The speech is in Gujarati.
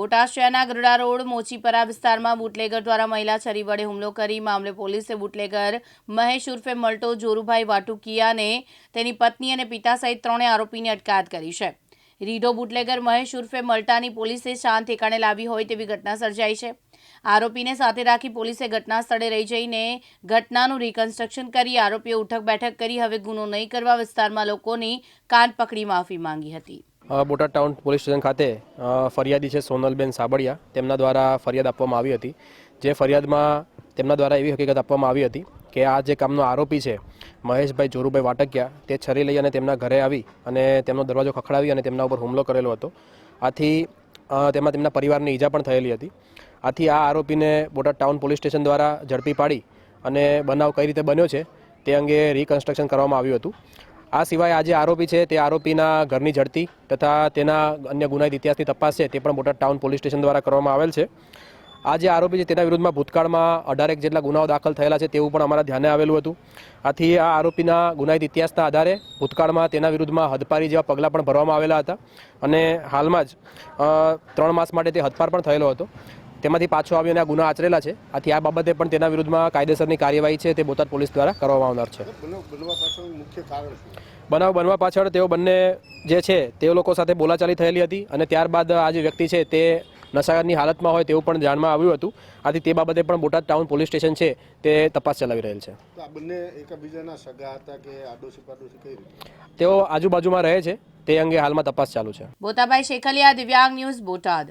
બોટાદ શહેરના ગરડા રોડ, મોચીપરા વિસ્તારમાં બુટલેગર દ્વારા મહિલા છરી વડે હુમલો કરી મામલે પોલીસે બુટલેગર મહેશ ઉર્ફે મલ્ટો જોરુભાઈ વાટુકિયાને તેની પત્ની અને પિતા સહિત ત્રણેય આરોપીની અટકાયત કરી છે. રીઢો બુટલેગર મહેશ ઉર્ફે મલ્ટાની પોલીસે શાંત ઠેકાણે લાવી હોય તેવી ઘટના સર્જાઈ છે. આરોપીને સાથે રાખી પોલીસે ઘટના સ્થળે રહી જઈને ઘટનાનું રિકન્સ્ટ્રક્શન કરી આરોપીઓ ઉઠક બેઠક કરી, હવે ગુનો નહીં કરવા વિસ્તારમાં લોકોની કાન પકડી માફી માંગી હતી. બોટાદ ટાઉન પોલીસ સ્ટેશન ખાતે ફરિયાદી છે સોનલબેન સાબડિયા તેમના દ્વારા ફરિયાદ આપવામાં આવી હતી. જે ફરિયાદમાં તેમના દ્વારા એવી હકીકત આપવામાં આવી હતી કે આ જે કામનો આરોપી છે, મહેશભાઈ જોરુભાઈ વાટકિયા, તે છરી લઈ અને તેમના ઘરે આવી અને તેમનો દરવાજો ખખડાવી અને તેમના ઉપર હુમલો કરેલો હતો. આથી તેમાં તેમના પરિવારને ઈજા પણ થયેલી હતી. આથી આ આરોપીને બોટાદ ટાઉન પોલીસ સ્ટેશન દ્વારા ઝડપી પાડી અને બનાવ કઈ રીતે બન્યો છે, તે અંગે રિકન્સ્ટ્રક્શન કરવામાં આવ્યું હતું. આ સિવાય આ જે આરોપી છે, તે આરોપીના ઘરની ઝડપી તથા તેના અન્ય ગુનાહિત ઇતિહાસની તપાસ છે, તે પણ બોટાદ ટાઉન પોલીસ સ્ટેશન દ્વારા કરવામાં આવેલ છે. આ જે આરોપી છે તેના વિરુદ્ધમાં ભૂતકાળમાં અઢારેક જેટલા ગુનાઓ દાખલ થયેલા છે તેવું પણ અમારા ધ્યાને આવેલું હતું. આથી આ આરોપીના ગુનાહિત ઇતિહાસના આધારે ભૂતકાળમાં તેના વિરુદ્ધમાં હદપારી જેવા પગલાં પણ ભરવામાં આવેલા હતા અને હાલમાં જ ત્રણ માસ માટે તે હદપાર પણ થયેલો હતો. તેમાંથી પાછો આવી અને આ ગુના આચરેલા છે. આથી આ બાબતે પણ તેના વિરુદ્ધમાં કાયદેસરની કાર્યવાહી છે તે બોટાદ પોલીસ દ્વારા કરવામાં આવનાર છે. બનાવ બનવા પાછળ તેઓ બંને જે છે તે લોકો સાથે બોલાચાલી થયેલી હતી અને ત્યારબાદ આ જે વ્યક્તિ છે તે નશાની હાલતમાં હોય તેવું પણ જાણમાં આવ્યું હતું. આથી તે બાબતે પણ બોટાદ ટાઉન પોલીસ સ્ટેશન છે તે તપાસ ચલાવી રહેલ છે. તો આ બંને એકબીજાના સગા હતા કે આડોશી પાડોશી કઈ રીતે? તેઓ આજુબાજુમાં રહે છે. તે અંગે હાલમાં તપાસ ચાલુ છે. બોતાભાઈ શેખલિયા દિવ્યાંગ ન્યૂઝ બોટાદ.